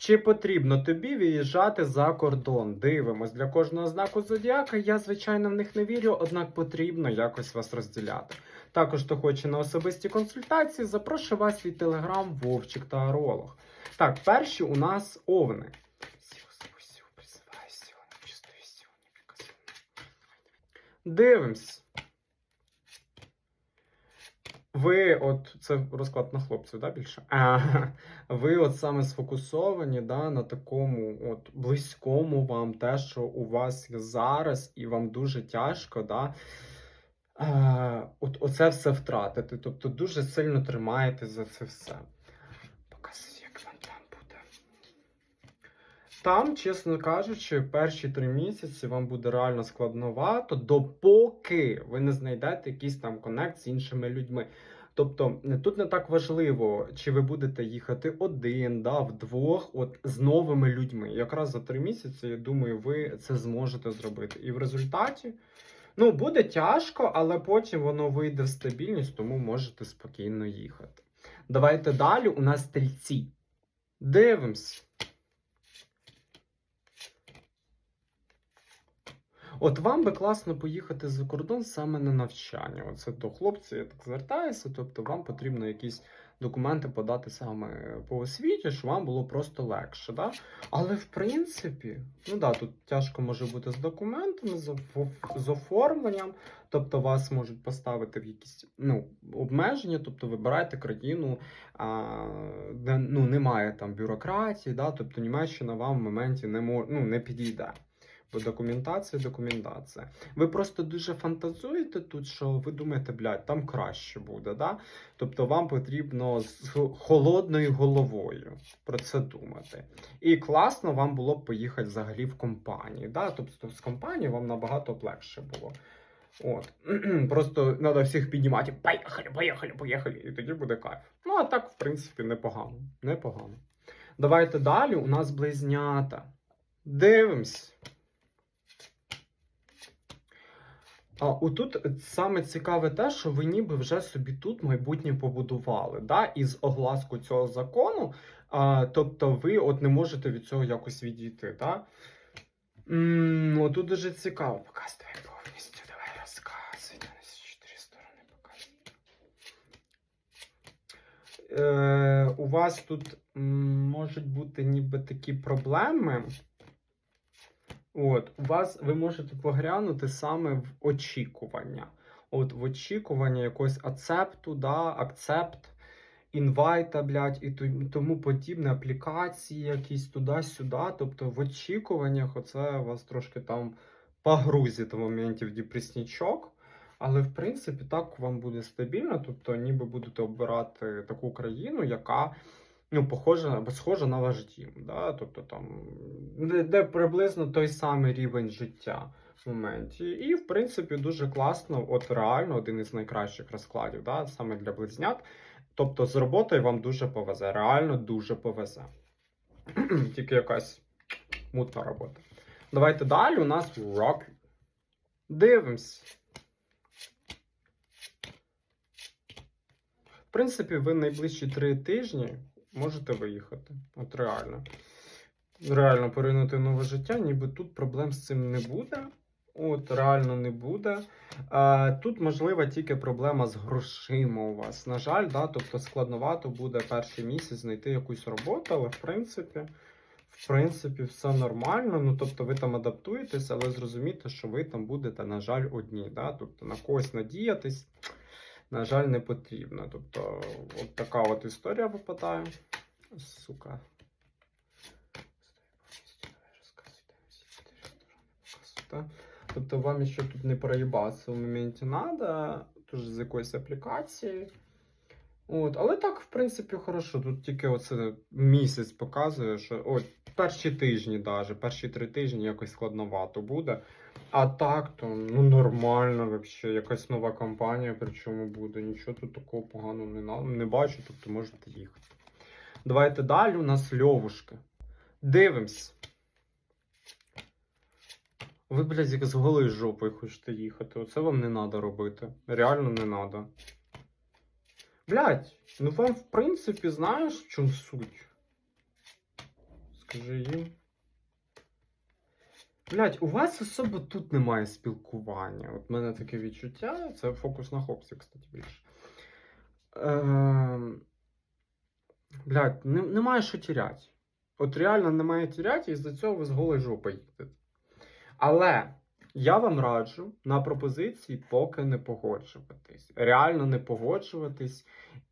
Чи потрібно тобі виїжджати за кордон? Дивимось для кожного знаку зодіака. Я, звичайно, в них не вірю, однак потрібно якось вас розділяти. Також, хто хоче на особисті консультації, запрошую вас в свій телеграм Вовчик та Аролог. Так, перші у нас овни. Дивимось. Ви, от це розклад на хлопців, да, більше? А, ви от саме сфокусовані да, на такому от близькому вам те, що у вас є зараз, і вам дуже тяжко, да, а, от оце все втратити. Тобто дуже сильно тримаєтесь за це все. Показуй, як вам там буде. Там, чесно кажучи, перші три місяці вам буде реально складновато, допоки ви не знайдете якийсь там конект з іншими людьми. Тобто тут не так важливо, чи ви будете їхати один, да, вдвох, от з новими людьми. Якраз за три місяці, я думаю, ви це зможете зробити. І в результаті, ну, буде тяжко, але потім воно вийде в стабільність, тому можете спокійно їхати. Давайте далі. У нас стрільці. Дивимось. От вам би класно поїхати за кордон саме на навчання. Оце до хлопців я так звертаюся. Тобто вам потрібно якісь документи подати саме по освіті, щоб вам було просто легше. Да? Але в принципі, ну да, тут тяжко може бути з документами, з, оформленням. Тобто вас можуть поставити в якісь ну, обмеження, тобто вибирайте країну, а, де ну, немає там бюрократії, да? тобто Німеччина вам в моменті не, мо, ну, не підійде. Документація, документація. Ви просто дуже фантазуєте тут, що ви думаєте, блядь, там краще буде, да? Тобто вам потрібно з холодною головою про це думати. І класно вам було б поїхати взагалі в компанії. Да? Тобто з компанії вам набагато легше було. От. Просто треба всіх піднімати. Поїхали, поїхали, поїхали. І тоді буде кайф. Ну, а так, в принципі, непогано. Непогано. Давайте далі. У нас близнята. Дивимось. А отут саме цікаве те, що ви ніби вже собі тут майбутнє побудували. Да? І з огласку цього закону, а, тобто ви от не можете від цього якось відійти. Да? м отут дуже цікаво. Показуй давай повністю, давай розказуй. На чотири сторони показуй. Е, у вас тут м, можуть бути ніби такі проблеми. От, у вас ви можете поглянути саме в очікування. От в очікування якогось ацепту, да, акцепт, інвайта, блядь, і тому подібне, аплікації якісь туди-сюди. Тобто в очікуваннях оце вас трошки там погрузить в моменті в. Але в принципі так вам буде стабільно, тобто ніби будете обирати таку країну, яка ну, похожа або схожа на ваш дім. Да? Тобто там, де приблизно той самий рівень життя в моменті. І, в принципі, дуже класно, от реально один із найкращих розкладів, да? саме для близнят. Тобто з роботою вам дуже повезе, реально дуже повезе. Тільки якась мутна робота. Давайте далі. У нас рок. Дивимось. В принципі, ви найближчі три тижні можете виїхати. От реально. Реально поринути нове життя, ніби тут проблем з цим не буде. От, реально не буде. А, тут можлива тільки проблема з грошима у вас. На жаль, да, тобто складновато буде перший місяць знайти якусь роботу, але в принципі, в принципі, все нормально. Ну, тобто ви там адаптуєтесь, але зрозумійте, що ви там будете, на жаль, одні. Да? Тобто на когось надіятись, на жаль, не потрібно. Тобто, от така от історія випадає. Сука. Тобто вам ще тут не проїбатися в моменті надо, теж з якоїсь аплікації. От, але так, в принципі, хорошо. Тут тільки оце місяць показує, що от перші тижні, даже, перші три тижні якось складновато буде. А так, то ну нормально, взагалі, якась нова компанія, причому буде. Нічого тут такого поганого не, не бачу, тобто можете їхати. Давайте далі. У нас льовушки. Дивимось. Ви, блядь, як з голою жопою хочете їхати. Оце вам не треба робити. Реально не треба. Блядь, ну вам в принципі знаєш в чому суть? Їм. Блять, у вас особо тут немає спілкування. От в мене таке відчуття. Це фокус на хопсі, кстати, більше. Ем... Блять, не, немає що тіряти. От реально немає тіряти, і з-за цього ви з голої жопи їдете. Але я вам раджу на пропозиції поки не погоджуватись. Реально не погоджуватись,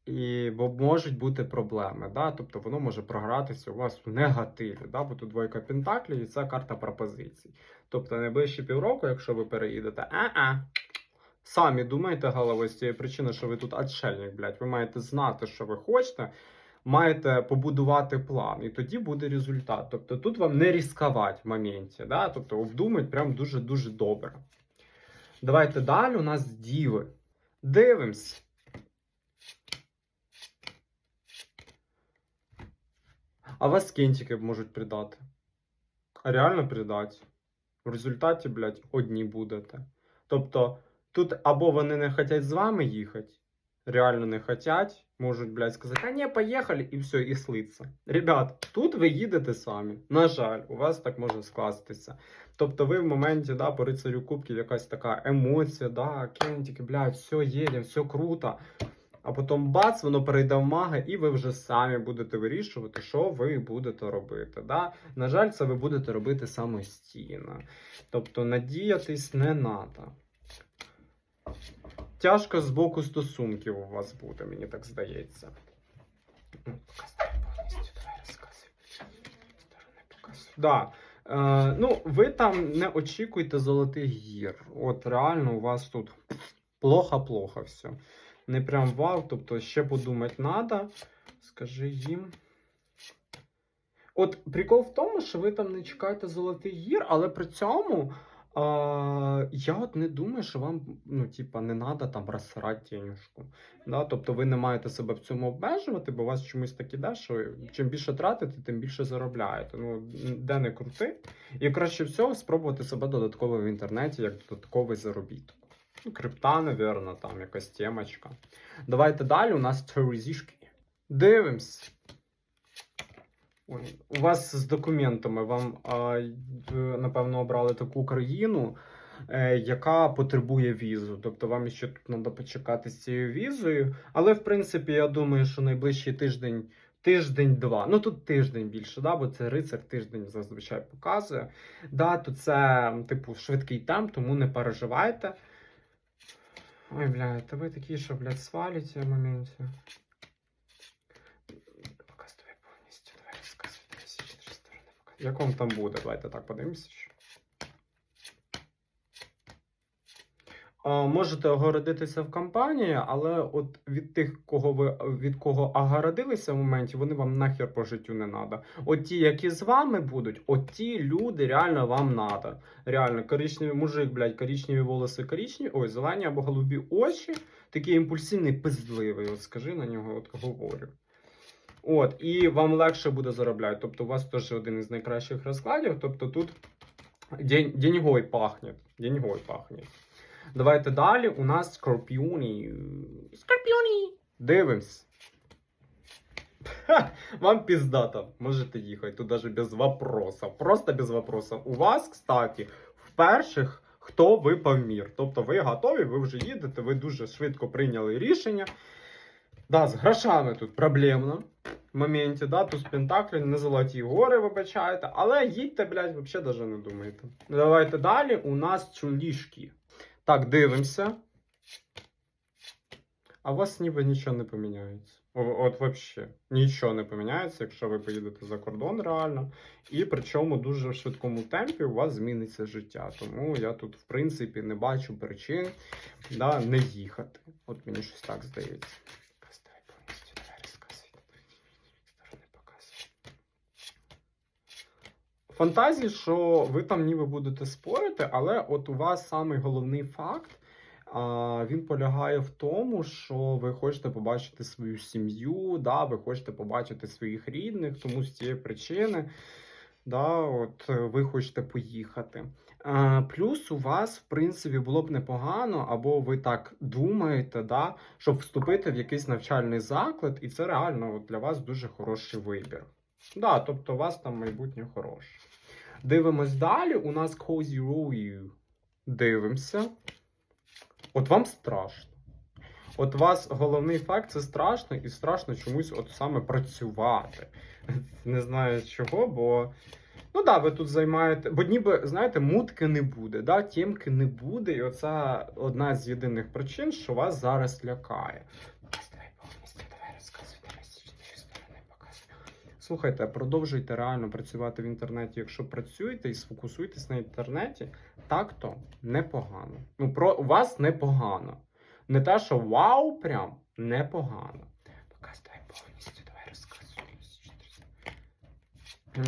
і, бо можуть бути проблеми. Да? Тобто воно може програтися у вас в негативі. Да? Бо тут двойка пентаклів і це карта пропозицій. Тобто найближчі півроку, якщо ви переїдете, а-а. Самі думайте головою з цієї причини, що ви тут отшельник, блядь. Ви маєте знати, що ви хочете, маєте побудувати план, і тоді буде результат. Тобто тут вам не ризикувати в моменті, да? тобто обдумать прям дуже-дуже добре. Давайте далі. У нас діви. Дивимось. А вас кінтики можуть придати. А реально придати. В результаті, блядь, одні будете. Тобто, тут або вони не хочуть з вами їхати, реально не хотять, можуть, блядь, сказати, а ні, поїхали, і все, і слиться. Ребят, тут ви їдете самі. На жаль, у вас так може скластися. Тобто ви в моменті, да, по рицарю кубків якась така емоція, да, кентики, блядь, все їдемо, все круто. А потім бац, воно перейде в маги, і ви вже самі будете вирішувати, що ви будете робити. Да? На жаль, це ви будете робити самостійно. Тобто надіятись не треба. Тяжко з боку стосунків у вас буде, мені так здається. Ну. Да. Е, ну, ви там не очікуйте золотих гір. От реально у вас тут плохо-плохо все. Не прям вау, тобто ще подумати треба. Скажи їм. От прикол в тому, що ви там не чекаєте золотих гір, але при цьому а, я от не думаю, що вам ну, типа, не треба там розсирати. Да? Тобто ви не маєте себе в цьому обмежувати, бо у вас чомусь так іде, що чим більше тратите, тим більше заробляєте. Ну, де не крути. І краще всього спробувати себе додатково в інтернеті як додатковий заробіток. Ну, крипта, навірно, там якась темочка. Давайте далі. У нас терезішки. Дивимось. У вас з документами вам, напевно, обрали таку країну, е, яка потребує візу. Тобто вам ще тут треба почекати з цією візою. Але, в принципі, я думаю, що найближчий тиждень, тиждень-два. Ну тут тиждень більше, да, бо це рицар тиждень зазвичай показує. Да, то це, типу, швидкий темп, тому не переживайте. Ой, блядь, та ви такі, що, блядь, свалите в моменті. Показуй повністю, давай розказуй всі чотири сторони. Показуй. Як вам там буде? Давайте так подивимося. Можете огородитися в компанії, але от від тих, кого ви від кого огородилися в моменті, вони вам нахер по життю не треба. От ті, які з вами будуть, от ті люди реально вам треба. Реально, коричневий мужик, блядь, коричневі волоси, коричневі, ой, зелені або голубі очі, такий імпульсивний, пиздливий. От скажи на нього, от говорю. От, і вам легше буде заробляти. Тобто, у вас теж один із найкращих розкладів. Тобто тут день, деньгой пахне. Деньгой пахне. Давайте далі. У нас скорпіоні. Скорпіоні! Дивимось. Ха, Вам пиздато. Можете їхати тут даже без вопросов. Просто без вопросов. У вас, кстати, в перших, хто випав мір. Тобто ви готові, ви вже їдете, ви дуже швидко прийняли рішення. Да, з грошами тут проблемно. В моменті, да, тут Пентаклі не золоті гори, вибачаєте, але їдьте, блядь, взагалі даже не думайте. Давайте далі. У нас чулішки. Так, дивимося. А у вас ніби нічого не поміняється. От взагалі нічого не поміняється, якщо ви поїдете за кордон реально. І причому дуже в швидкому темпі у вас зміниться життя. Тому я тут, в принципі, не бачу причин да, не їхати. От мені щось так здається. Давай повністю, давай розказуй. Сторони показуй. Фантазії, що ви там ніби будете спорити, але от у вас самий головний факт. А, він полягає в тому, що ви хочете побачити свою сім'ю, да, ви хочете побачити своїх рідних, тому з цієї причини да, от, ви хочете поїхати. А, плюс у вас, в принципі, було б непогано, або ви так думаєте, да, щоб вступити в якийсь навчальний заклад, і це реально от, для вас дуже хороший вибір. Да, тобто у вас там майбутнє хороше. Дивимось далі. У нас Cozy Row. Дивимося. От вам страшно. От вас головний факт це страшно, і страшно чомусь от саме працювати. Не знаю чого, бо. Ну да, ви тут займаєте. Бо ніби, знаєте, мутки не буде, да? тємки не буде. І оце одна з єдиних причин, що вас зараз лякає. Давай повністю, давай розказуй, давай з цієї сторони показуй. Слухайте, продовжуйте реально працювати в інтернеті. Якщо працюєте і сфокусуйтесь на інтернеті, так то непогано. Ну, про у вас непогано. Не те, що вау, прям непогано. Показ, давай повністю, давай розказуй.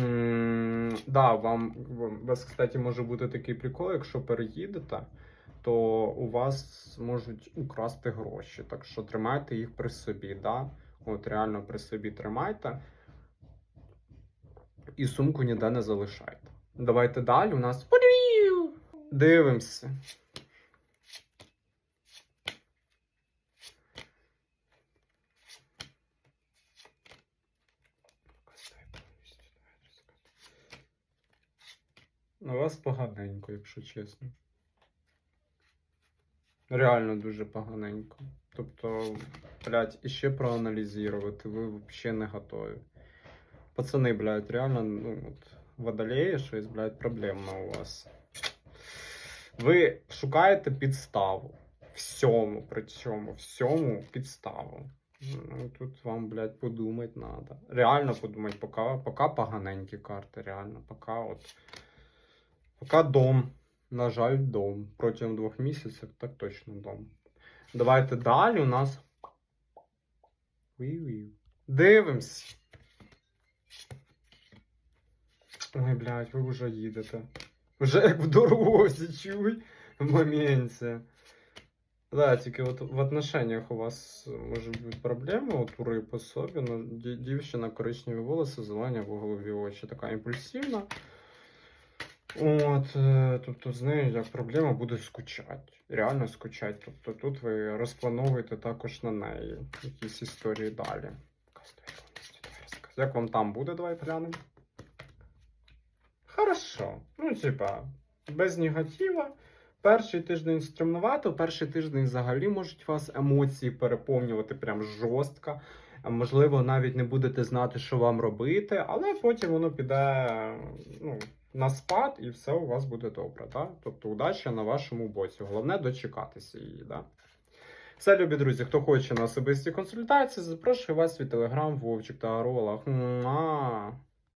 М, Да, вам у вас, кстати, може бути такий прикол, якщо переїдете, то у вас можуть украсти гроші. Так що тримайте їх при собі, да? От реально при собі тримайте. І сумку ніде не залишайте. Давайте далі. У нас дивимося. У вас поганенько, якщо чесно. Реально дуже поганенько. Тобто, блядь, іще проаналізувати, ви взагалі не готові. Пацани, блядь, реально, ну, от, водолеї щось, блядь, проблемно у вас. Ви шукаєте підставу. Всьому, при цьому, всьому підставу. Ну, тут вам, блядь, подумати треба. Реально подумати, поки, поки поганенькі карти, реально, поки от. Поки дом. На жаль, дом. Протягом двох місяців так точно дом. Давайте далі у нас. Дивимось. Ой, блядь, ви вже їдете. Вже як в дорозі, чуй в моменті. Да, тільки от в отношениях у вас може бути проблеми, от у риб особливо. Ді- Дівчина коричневі волоси, зелені в голові очі, така імпульсивна. От, е, тобто з нею як проблема буде скучати. Реально скучати. Тобто тут ви розплановуєте також на неї якісь історії далі. Як вам там буде, давайте глянемо. Хорошо. Ну, типа, без негатива. Перший тиждень стремнувато, перший тиждень взагалі можуть вас емоції переповнювати прям жорстко. Можливо, навіть не будете знати, що вам робити, але потім воно піде ну, на спад і все у вас буде добре. Да? Тобто удача на вашому боці. Головне дочекатися її. Да? Все, любі друзі, хто хоче на особисті консультації, запрошую вас від телеграм, Вовчик та Аролах. Муа!